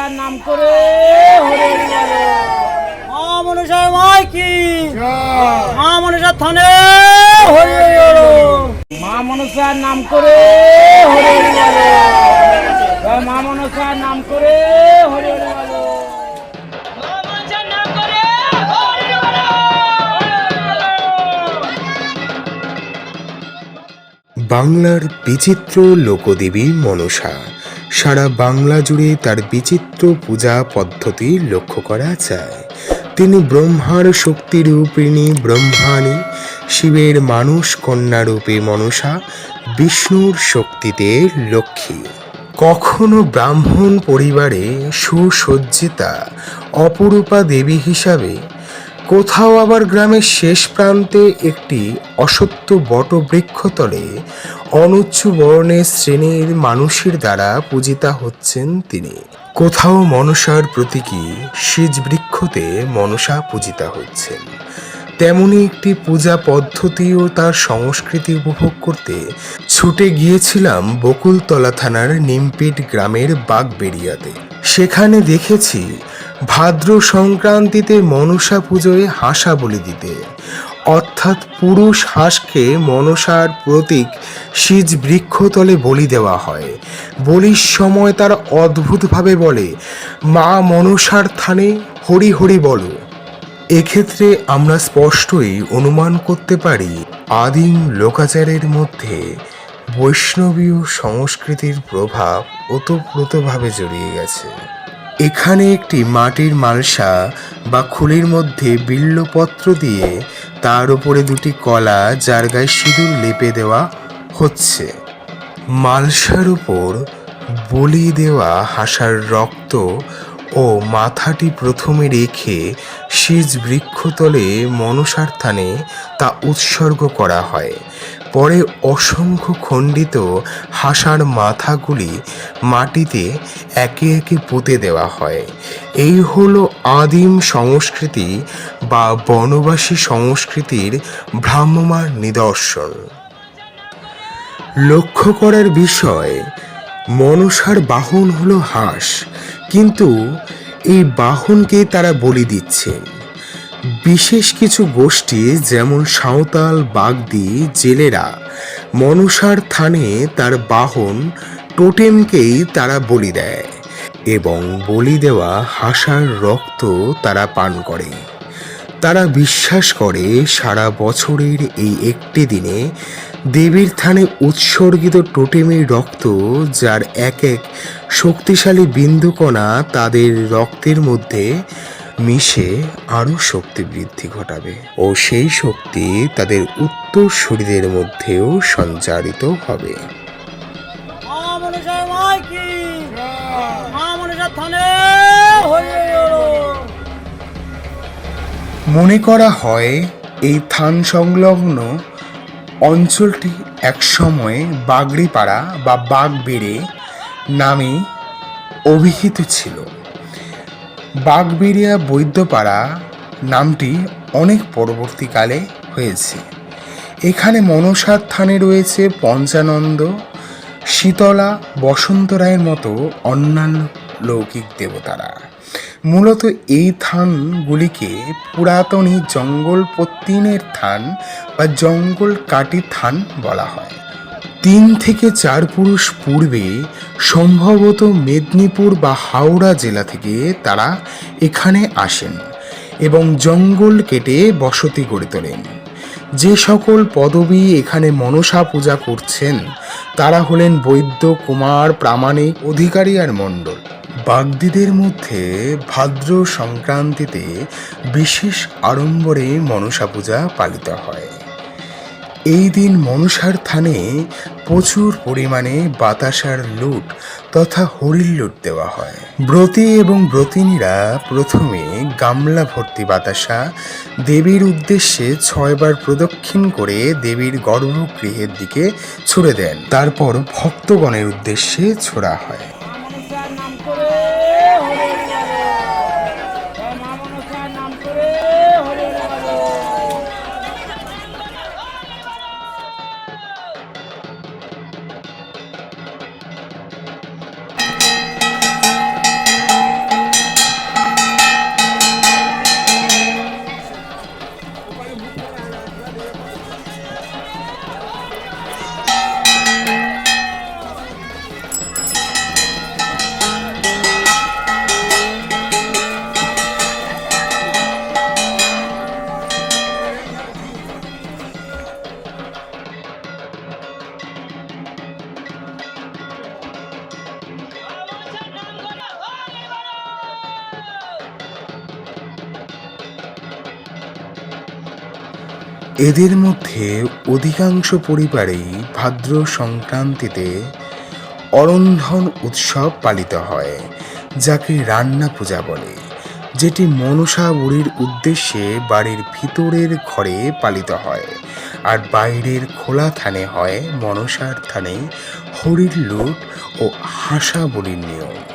মনসার নাম করে কি? থানে মা মনসার নাম করে হরে মা মনসার নাম করে হরে। বাংলার বিচিত্র লোকদেবী মনসা। সারা বাংলা জুড়ে তার বিচিত্র পূজা পদ্ধতি লক্ষ্য করা যায়। তিনি ব্রহ্মার শক্তিরূপিণী ব্রহ্মাণী, শিবের মানুষ কন্যা রূপে মনসা, বিষ্ণুর শক্তিতে লক্ষ্মী। কখনো ব্রাহ্মণ পরিবারে সুসজ্জিতা, অপরূপা দেবী হিসাবে কোথাও আবার গ্রামের শেষ প্রান্তে একটি অসত্য বটবৃক্ষতলে অনুচ্চ বর্ণের শ্রেণির মানুষের দ্বারা পূজিতা হচ্ছেন তিনি। কোথাও মনসার প্রতীকী সিজ বৃক্ষতে মনসা পূজিতা হচ্ছেন। তেমনি একটি পূজা পদ্ধতি ও তার সংস্কৃতি উপভোগ করতে ছুটে গিয়েছিলাম বকুলতলা থানার নিমপিট গ্রামের বাগবেরিয়াতে সেখানে দেখেছি ভাদ্র সংক্রান্তিতে মনসা পুজোয় হাসা বলি দিতে। অর্থাৎ পুরুষ হাঁসকে মনসার প্রতীক সিজ বৃক্ষতলে বলি দেওয়া হয়। বলির সময় তারা অদ্ভুতভাবে বলে, মা মনসার থানে হরি হরি বলো। এক্ষেত্রে আমরা স্পষ্টই অনুমান করতে পারি, আদিম লোকাচারের মধ্যে বৈষ্ণবীয় সংস্কৃতির প্রভাব ওতপ্রোতভাবে জড়িয়ে গেছে। এখানে একটি মাটির মালসা বা খুলির মধ্যে বিল্লপত্র দিয়ে তার উপরে দুটি কলা যার গায়ে সিঁদুর লেপে দেওয়া হচ্ছে। মালসার উপর বলি দেওয়া হাসার রক্ত ও মাথাটি প্রথমে রেখে সিজ বৃক্ষতলে মনসার থানে তা উৎসর্গ করা হয়। পরে অসংখ্য খণ্ডিত হাসার মাথাগুলি মাটিতে একে একে পুঁতে দেওয়া হয়। এই হলো আদিম সংস্কৃতি বা বনবাসী সংস্কৃতির ভ্রাম্যমাণ নিদর্শন। লক্ষ্য করার বিষয়, মনসার বাহন হলো হাঁস, কিন্তু এই বাহনকে তারা বলি দিচ্ছেন। বিশেষ কিছু গোষ্ঠী যেমন সাঁওতাল, বাগদি, জেলেরা, মনসার থানে তার বাহন টোটেমকেই তারা বলি দেয় এবং বলি দেওয়া হাসার রক্ত তারা পান করে। তারা বিশ্বাস করে সারা বছরের এই একটি দিনে দেবীর থানে উৎসর্গিত টোটেমের রক্ত, যার এক এক শক্তিশালী বিন্দুকণা তাদের রক্তের মধ্যে মিশে আরও শক্তি বৃদ্ধি ঘটাবে। ও সেই শক্তি তাদের উত্তর শরীরের মধ্যেও সঞ্চারিত হবে। মনে করা হয় এই থান সংলগ্ন অঞ্চলটি একসময় বাগড়িপাড়া বা বাগবেড়ে নামে অভিহিত ছিল। বাগবেড়িয়া বৈদ্যপাড়া নামটি অনেক পরবর্তীকালে হয়েছে। এখানে মনসার থানে রয়েছে পঞ্চানন্দ, শীতলা, বসন্ত রায়ের মতো অন্যান্য লৌকিক দেবতারা। মূলত এই থানগুলিকে পুরাতনী জঙ্গল পত্তিনের থান বা জঙ্গল কাটি থান বলা হয়। তিন থেকে চার পুরুষ পূর্বে সম্ভবত মেদিনীপুর বা হাওড়া জেলা থেকে তারা এখানে আসেন এবং জঙ্গল কেটে বসতি গড়ে তোলেন। যে সকল পদবী এখানে মনসা পূজা করছেন, তারা হলেন বৈদ্য, কুমার, প্রামাণিক, অধিকারী আর মণ্ডল। বাগদিদের মধ্যে ভাদ্র সংক্রান্তিতে বিশেষ আড়ম্বরে মনসা পূজা পালিত হয়। এই দিন মনসার থানে প্রচুর পরিমাণে বাতাসার লুট তথা হরির লুট দেওয়া হয়। ব্রতী এবং ব্রতিনীরা প্রথমে গামলা ভর্তি বাতাসা দেবীর উদ্দেশ্যে ছয়বার প্রদক্ষিণ করে দেবীর গর্ভগৃহের দিকে ছুড়ে দেন। তারপর ভক্তগণের উদ্দেশ্যে ছোড়া হয়। এদের মধ্যে অধিকাংশ পরিবারেই ভাদ্র সংক্রান্তিতে অরন্ধন উৎসব পালিত হয়, যাকে রান্না পূজা বলে, যেটি মনসা বুড়ির উদ্দেশ্যে বাড়ির ভিতরের ঘরে পালিত হয় আর বাইরের খোলা থানে হয় মনসার থানে হরির লুট ও হাসা বলির নিয়ম।